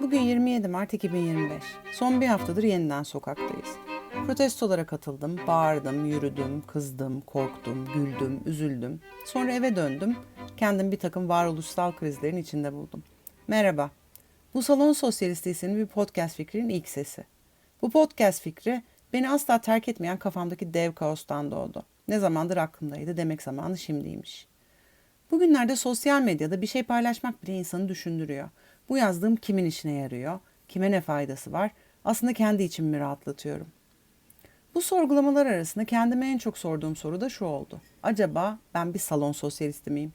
Bugün 27 Mart 2025. Son bir haftadır yeniden sokaktayız. Protestolara katıldım, bağırdım, yürüdüm, kızdım, korktum, güldüm, üzüldüm. Sonra eve döndüm. Kendim bir takım varoluşsal krizlerin içinde buldum. Merhaba. Bu Salon Sosyalisti isimli bir podcast fikrinin ilk sesi. Bu podcast fikri beni asla terk etmeyen kafamdaki dev kaostan doğdu. Ne zamandır aklımdaydı demek zamanı şimdiymiş. Bugünlerde sosyal medyada bir şey paylaşmak bile insanı düşündürüyor. Bu yazdığım kimin işine yarıyor? Kime ne faydası var? Aslında kendi içimi rahatlatıyorum. Bu sorgulamalar arasında kendime en çok sorduğum soru da şu oldu. Acaba ben bir salon sosyalisti miyim?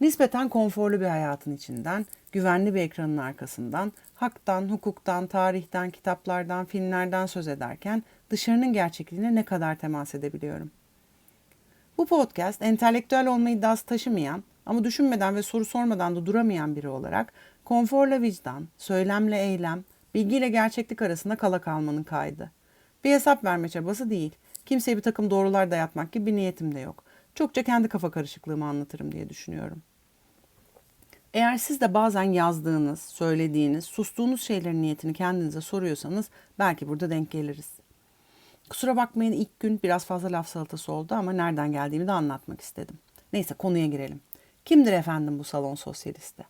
Nispeten konforlu bir hayatın içinden, güvenli bir ekranın arkasından, haktan, hukuktan, tarihten, kitaplardan, filmlerden söz ederken dışarının gerçekliğine ne kadar temas edebiliyorum? Bu podcast entelektüel olma iddiası taşımayan ama düşünmeden ve soru sormadan da duramayan biri olarak konforla vicdan, söylemle eylem, bilgiyle gerçeklik arasında kala kalmanın kaydı. Bir hesap verme çabası değil. Kimseye bir takım doğrular dayatmak gibi bir niyetim de yok. Çokça kendi kafa karışıklığımı anlatırım diye düşünüyorum. Eğer siz de bazen yazdığınız, söylediğiniz, sustuğunuz şeylerin niyetini kendinize soruyorsanız belki burada denk geliriz. Kusura bakmayın ilk gün biraz fazla laf salatası oldu ama nereden geldiğimi de anlatmak istedim. Neyse konuya girelim. Kimdir efendim bu salon sosyalisti?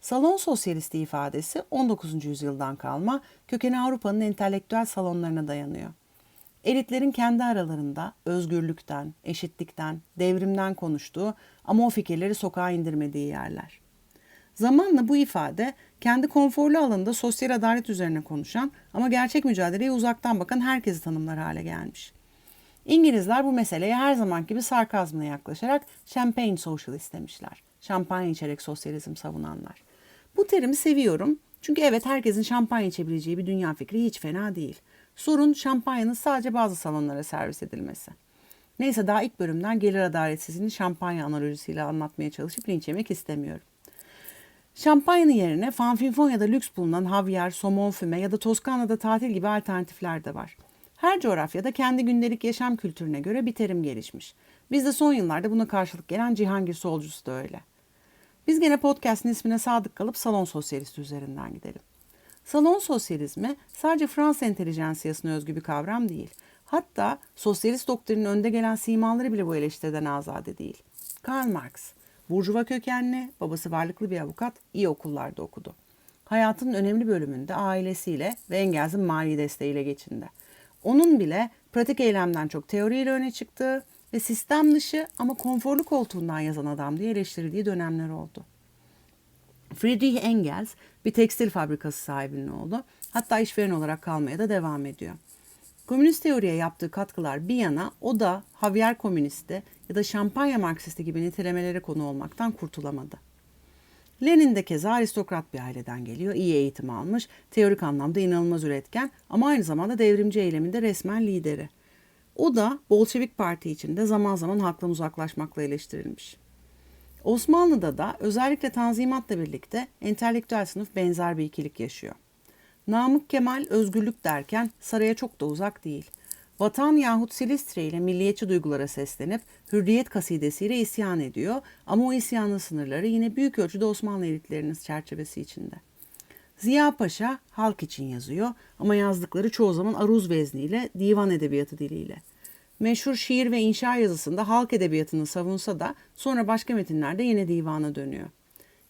Salon sosyalisti ifadesi 19. yüzyıldan kalma kökeni Avrupa'nın entelektüel salonlarına dayanıyor. Elitlerin kendi aralarında özgürlükten, eşitlikten, devrimden konuştuğu ama o fikirleri sokağa indirmediği yerler. Zamanla bu ifade kendi konforlu alanında sosyal adalet üzerine konuşan ama gerçek mücadeleye uzaktan bakan herkesi tanımlar hale gelmiş. İngilizler bu meseleye her zaman gibi sarkazmla yaklaşarak champagne socialist demişler. Şampanya içerek sosyalizm savunanlar. Bu terimi seviyorum çünkü evet herkesin şampanya içebileceği bir dünya fikri hiç fena değil. Sorun şampanyanın sadece bazı salonlara servis edilmesi. Neyse daha ilk bölümden gelir adaletsizliğini şampanya analojisiyle anlatmaya çalışıp linç yemek istemiyorum. Şampanyanın yerine fanfinfon ya da lüks bulunan havyar, somon füme ya da Toskana'da tatil gibi alternatifler de var. Her coğrafyada kendi gündelik yaşam kültürüne göre bir terim gelişmiş. Bizde son yıllarda buna karşılık gelen Cihangir solcusu da öyle. Biz gene podcast'ın ismine sadık kalıp salon sosyalisti üzerinden gidelim. Salon sosyalizmi sadece Fransız entelijansiyasına özgü bir kavram değil. Hatta sosyalist doktrinin önde gelen simaları bile bu eleştiriden azade değil. Karl Marx, Burjuva kökenli, babası varlıklı bir avukat, iyi okullarda okudu. Hayatının önemli bölümünde ailesiyle ve Engels'in mali desteğiyle geçindi. Onun bile pratik eylemden çok teoriyle öne çıktığı ve sistem dışı ama konforlu koltuğundan yazan adam diye eleştirildiği dönemler oldu. Friedrich Engels bir tekstil fabrikası sahibinin oğlu. Hatta işveren olarak kalmaya da devam ediyor. Komünist teoriye yaptığı katkılar bir yana o da Javier komünisti ya da şampanya marksisti gibi nitelemelere konu olmaktan kurtulamadı. Lenin de keza aristokrat bir aileden geliyor, iyi eğitim almış, teorik anlamda inanılmaz üretken ama aynı zamanda devrimci eyleminde resmen lideri. O da Bolşevik Parti içinde zaman zaman halktan uzaklaşmakla eleştirilmiş. Osmanlı'da da özellikle Tanzimat'la birlikte entelektüel sınıf benzer bir ikilik yaşıyor. Namık Kemal özgürlük derken saraya çok da uzak değil. Vatan yahut Silistre ile milliyetçi duygulara seslenip hürriyet kasidesiyle isyan ediyor ama o isyanın sınırları yine büyük ölçüde Osmanlı elitlerinin çerçevesi içinde. Ziya Paşa halk için yazıyor ama yazdıkları çoğu zaman aruz vezniyle, divan edebiyatı diliyle. Meşhur şiir ve inşa yazısında halk edebiyatını savunsa da sonra başka metinlerde yine divana dönüyor.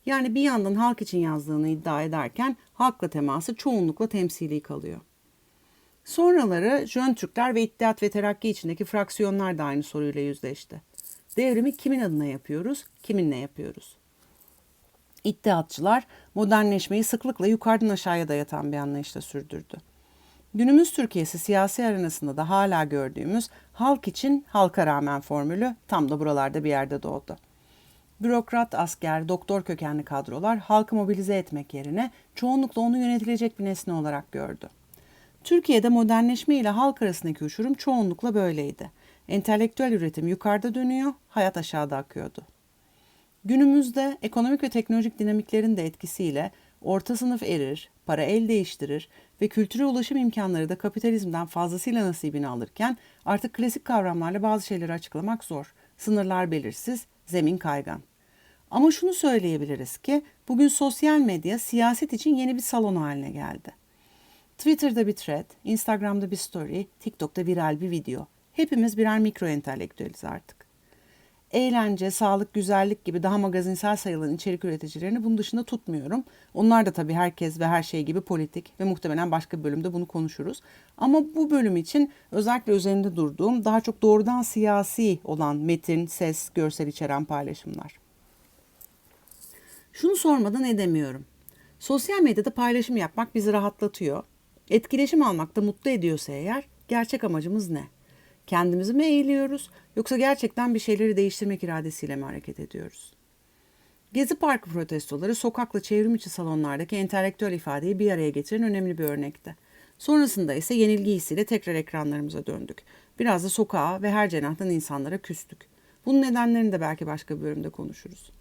Yani bir yandan halk için yazdığını iddia ederken halkla teması çoğunlukla temsili kalıyor. Sonraları Jön Türkler ve İttihat ve Terakki içindeki fraksiyonlar da aynı soruyla yüzleşti. Devrimi kimin adına yapıyoruz, kiminle yapıyoruz? İttihatçılar modernleşmeyi sıklıkla yukarıdan aşağıya dayatan bir anlayışla sürdürdü. Günümüz Türkiye'si siyasi arenasında da hala gördüğümüz halk için halka rağmen formülü tam da buralarda bir yerde doğdu. Bürokrat, asker, doktor kökenli kadrolar halkı mobilize etmek yerine çoğunlukla onu yönetilecek bir nesne olarak gördü. Türkiye'de modernleşme ile halk arasındaki uçurum çoğunlukla böyleydi. Entelektüel üretim yukarıda dönüyor, hayat aşağıda akıyordu. Günümüzde ekonomik ve teknolojik dinamiklerin de etkisiyle orta sınıf erir, para el değiştirir ve kültüre ulaşım imkanları da kapitalizmden fazlasıyla nasibini alırken artık klasik kavramlarla bazı şeyleri açıklamak zor. Sınırlar belirsiz, zemin kaygan. Ama şunu söyleyebiliriz ki bugün sosyal medya siyaset için yeni bir salon haline geldi. Twitter'da bir thread, Instagram'da bir story, TikTok'ta viral bir video. Hepimiz birer mikro entelektüeliz artık. Eğlence, sağlık, güzellik gibi daha magazinsel sayılan içerik üreticilerini bunun dışında tutmuyorum. Onlar da tabii herkes ve her şey gibi politik ve muhtemelen başka bir bölümde bunu konuşuruz. Ama bu bölüm için özellikle üzerinde durduğum daha çok doğrudan siyasi olan metin, ses, görsel içeren paylaşımlar. Şunu sormadan edemiyorum. Sosyal medyada paylaşım yapmak bizi rahatlatıyor. Etkileşim almak da mutlu ediyorsa eğer gerçek amacımız ne? Kendimizi mi eğiliyoruz yoksa gerçekten bir şeyleri değiştirmek iradesiyle mi hareket ediyoruz? Gezi Parkı protestoları sokakla çevrim içi salonlardaki entelektüel ifadeyi bir araya getiren önemli bir örnekti. Sonrasında ise yenilgi hissiyle tekrar ekranlarımıza döndük. Biraz da sokağa ve her cenahtan insanlara küstük. Bunun nedenlerini de belki başka bir bölümde konuşuruz.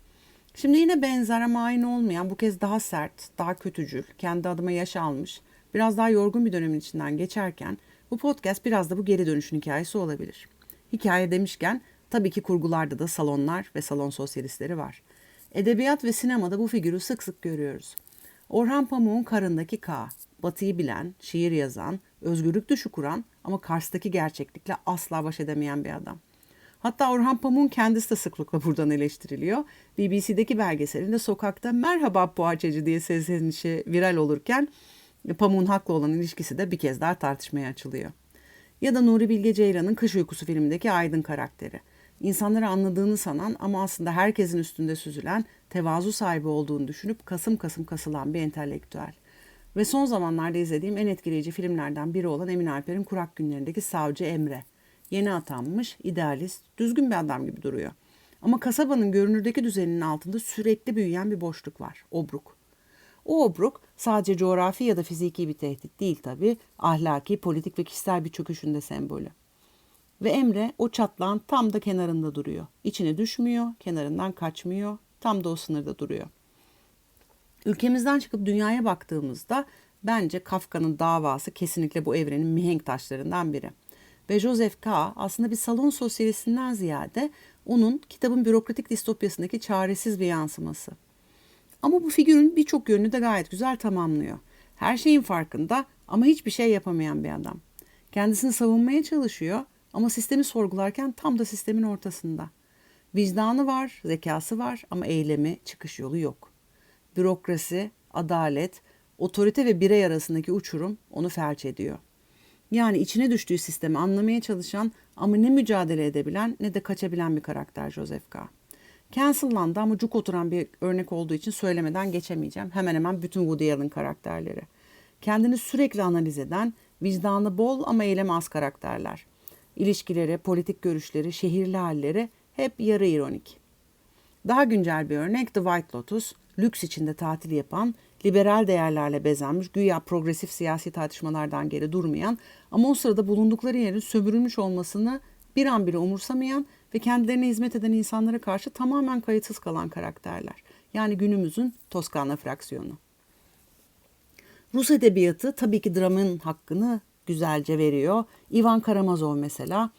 Şimdi yine benzer ama aynı olmayan bu kez daha sert, daha kötücül, kendi adıma yaş almış, biraz daha yorgun bir dönemin içinden geçerken bu podcast biraz da bu geri dönüşün hikayesi olabilir. Hikaye demişken tabii ki kurgularda da salonlar ve salon sosyalistleri var. Edebiyat ve sinemada bu figürü sık sık görüyoruz. Orhan Pamuk'un karındaki K, batıyı bilen, şiir yazan, özgürlük düşü kuran ama Kars'taki gerçeklikle asla baş edemeyen bir adam. Hatta Orhan Pamuk'un kendisi de sıklıkla buradan eleştiriliyor. BBC'deki belgeselinde sokakta merhaba poğaçacı diye seslenişi viral olurken Pamuk'un haklı olan ilişkisi de bir kez daha tartışmaya açılıyor. Ya da Nuri Bilge Ceylan'ın Kış Uykusu filmindeki Aydın karakteri. İnsanları anladığını sanan ama aslında herkesin üstünde süzülen, tevazu sahibi olduğunu düşünüp kasım kasım kasılan bir entelektüel. Ve son zamanlarda izlediğim en etkileyici filmlerden biri olan Emin Alper'in Kurak Günlerindeki Savcı Emre. Yeni atanmış, idealist, düzgün bir adam gibi duruyor. Ama kasabanın görünürdeki düzeninin altında sürekli büyüyen bir boşluk var. Obruk. O obruk sadece coğrafi ya da fiziki bir tehdit değil tabii, ahlaki, politik ve kişisel bir çöküşün de sembolü. Ve Emre o çatlağın tam da kenarında duruyor. İçine düşmüyor, kenarından kaçmıyor, tam da o sınırda duruyor. Ülkemizden çıkıp dünyaya baktığımızda bence Kafka'nın davası kesinlikle bu evrenin mihenk taşlarından biri. Ve Joseph K. aslında bir salon sosyalistinden ziyade onun kitabın bürokratik distopyasındaki çaresiz bir yansıması. Ama bu figürün birçok yönünü de gayet güzel tamamlıyor. Her şeyin farkında ama hiçbir şey yapamayan bir adam. Kendisini savunmaya çalışıyor ama sistemi sorgularken tam da sistemin ortasında. Vicdanı var, zekası var ama eylemi, çıkış yolu yok. Bürokrasi, adalet, otorite ve birey arasındaki uçurum onu felç ediyor. Yani içine düştüğü sistemi anlamaya çalışan ama ne mücadele edebilen ne de kaçabilen bir karakter Joseph K. Cancellandı ama cuk oturan bir örnek olduğu için söylemeden geçemeyeceğim. Hemen hemen bütün Woody Allen karakterleri. Kendini sürekli analiz eden, vicdanı bol ama eylemi az karakterler. İlişkileri, politik görüşleri, şehirli halleri hep yarı ironik. Daha güncel bir örnek The White Lotus, lüks içinde tatil yapan, liberal değerlerle bezenmiş, güya progresif siyasi tartışmalardan geri durmayan ama o sırada bulundukları yerin sömürülmüş olmasını bir an bile umursamayan ve kendilerine hizmet eden insanlara karşı tamamen kayıtsız kalan karakterler. Yani günümüzün Toskana fraksiyonu. Rus edebiyatı tabii ki dramın hakkını güzelce veriyor. Ivan Karamazov mesela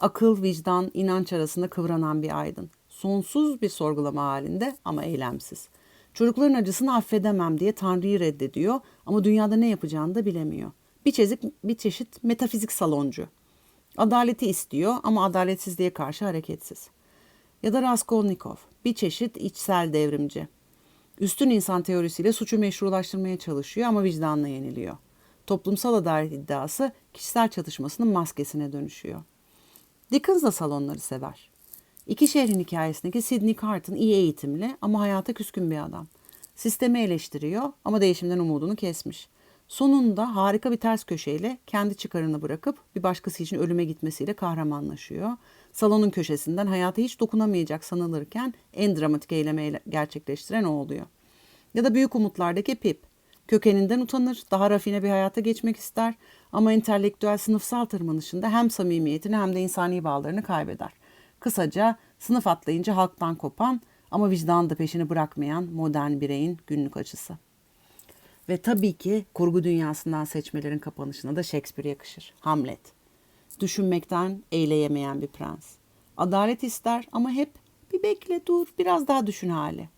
akıl, vicdan, inanç arasında kıvranan bir aydın. Sonsuz bir sorgulama halinde ama eylemsiz. Çocukların acısını affedemem diye Tanrı'yı reddediyor ama dünyada ne yapacağını da bilemiyor. Bir çeşit, bir çeşit metafizik saloncu. Adaleti istiyor ama adaletsizliğe karşı hareketsiz. Ya da Raskolnikov, bir çeşit içsel devrimci. Üstün insan teorisiyle suçu meşrulaştırmaya çalışıyor ama vicdanla yeniliyor. Toplumsal adalet iddiası kişisel çatışmasının maskesine dönüşüyor. Dickens da salonları sever. İki şehrin hikayesindeki Sidney Carton iyi eğitimli ama hayata küskün bir adam. Sistemi eleştiriyor ama değişimden umudunu kesmiş. Sonunda harika bir ters köşeyle kendi çıkarını bırakıp bir başkası için ölüme gitmesiyle kahramanlaşıyor. Salonun köşesinden hayata hiç dokunamayacak sanılırken en dramatik eylemi gerçekleştiren o oluyor. Ya da Büyük Umutlar'daki Pip. Kökeninden utanır, daha rafine bir hayata geçmek ister ama entelektüel sınıfsal tırmanışında hem samimiyetini hem de insani bağlarını kaybeder. Kısaca sınıf atlayınca halktan kopan ama vicdanı da peşini bırakmayan modern bireyin günlük acısı. Ve tabii ki kurgu dünyasından seçmelerin kapanışına da Shakespeare yakışır. Hamlet. Düşünmekten eyleyemeyen bir prens. Adalet ister ama hep Bir bekle dur biraz daha düşün hali.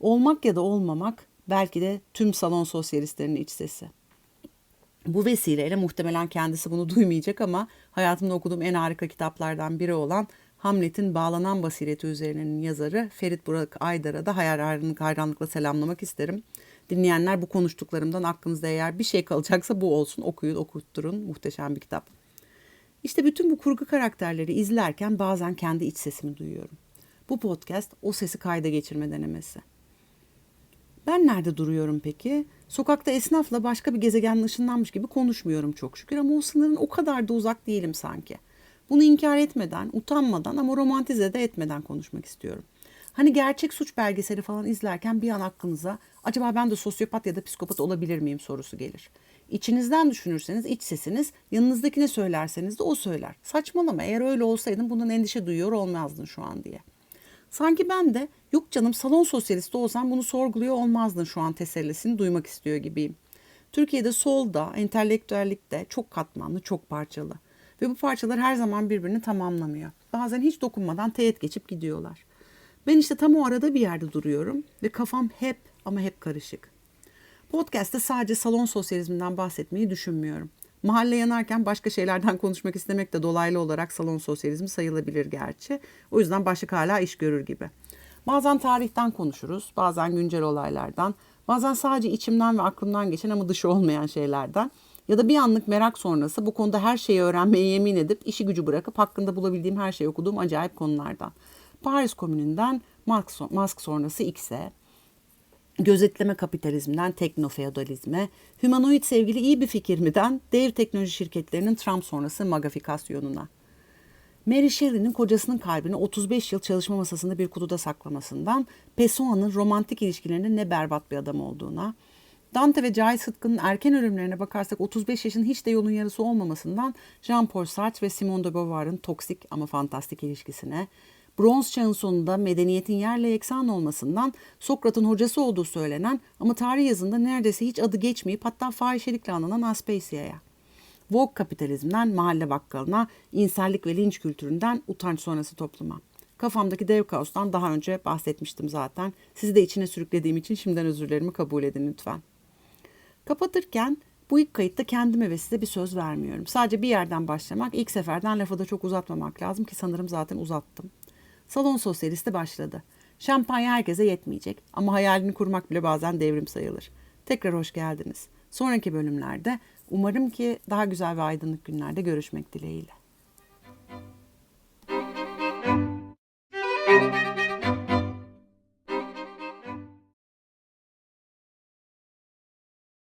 Olmak ya da olmamak belki de tüm salon sosyalistlerinin iç sesi. Bu vesileyle muhtemelen kendisi bunu duymayacak ama hayatımda okuduğum en harika kitaplardan biri olan Hamlet'in Bağlanan Basireti üzerinin yazarı Ferit Burak Aydar'a da hayranlık, hayranlıkla selamlamak isterim. Dinleyenler bu konuştuklarımdan aklınızda eğer bir şey kalacaksa bu olsun okuyun okutturun muhteşem bir kitap. İşte bütün bu kurgu karakterleri izlerken bazen kendi iç sesimi duyuyorum. Bu podcast o sesi kayda geçirme denemesi. Ben nerede duruyorum peki? Sokakta esnafla başka bir gezegenin ışınlanmış gibi konuşmuyorum çok şükür ama o sınırın o kadar da uzak değilim sanki. Bunu inkar etmeden, utanmadan ama romantize de etmeden konuşmak istiyorum. Hani gerçek suç belgeseli falan izlerken bir an aklınıza acaba ben de sosyopat ya da psikopat olabilir miyim sorusu gelir. İçinizden düşünürseniz iç sesiniz yanınızdakine söylerseniz de o söyler. Saçmalama eğer öyle olsaydın bundan endişe duyuyor olmazdın şu an diye. Sanki ben de yok canım salon sosyalisti olsam bunu sorguluyor olmazdın şu an tesellisini duymak istiyor gibiyim. Türkiye'de solda, entelektüellikte çok katmanlı, çok parçalı. Ve bu parçalar her zaman birbirini tamamlamıyor. Bazen hiç dokunmadan teğet geçip gidiyorlar. Ben işte tam o arada bir yerde duruyorum ve kafam hep ama hep karışık. Podcast'te sadece salon sosyalizminden bahsetmeyi düşünmüyorum. Mahalle yanarken başka şeylerden konuşmak istemek de dolaylı olarak salon sosyalizmi sayılabilir gerçi. O yüzden başlık hala iş görür gibi. Bazen tarihten konuşuruz, bazen güncel olaylardan, bazen sadece içimden ve aklımdan geçen ama dışı olmayan şeylerden ya da bir anlık merak sonrası bu konuda her şeyi öğrenmeye yemin edip işi gücü bırakıp hakkında bulabildiğim her şeyi okuduğum acayip konulardan. Paris Komünü'nden Musk sonrası X'e, gözetleme kapitalizmden teknofeodalizme, humanoid sevgili iyi bir fikir mi'den dev teknoloji şirketlerinin Trump sonrası magafikasyonuna. Mary Shelley'nin kocasının kalbini 35 yıl çalışma masasında bir kutuda saklamasından, Pessoa'nın romantik ilişkilerinde ne berbat bir adam olduğuna, Dante ve Cahit Sıtkı'nın erken ölümlerine bakarsak 35 yaşın hiç de yolun yarısı olmamasından Jean-Paul Sartre ve Simone de Beauvoir'ın toksik ama fantastik ilişkisine, Bronz çağın sonunda medeniyetin yerle yeksan olmasından Sokrat'ın hocası olduğu söylenen ama tarih yazında neredeyse hiç adı geçmeyip hatta fahişelikle anılan Aspasia'ya. Vogue kapitalizmden mahalle bakkalına, insellik ve linç kültüründen utanç sonrası topluma. Kafamdaki dev kaostan daha önce bahsetmiştim zaten. Sizi de içine sürüklediğim için şimdiden özürlerimi kabul edin lütfen. Kapatırken bu ilk kayıtta kendime ve size bir söz vermiyorum. Sadece bir yerden başlamak, ilk seferden lafı da çok uzatmamak lazım ki sanırım zaten uzattım. Salon sosyalisti başladı. Şampanya herkese yetmeyecek ama hayalini kurmak bile bazen devrim sayılır. Tekrar hoş geldiniz. Sonraki bölümlerde umarım ki daha güzel ve aydınlık günlerde görüşmek dileğiyle.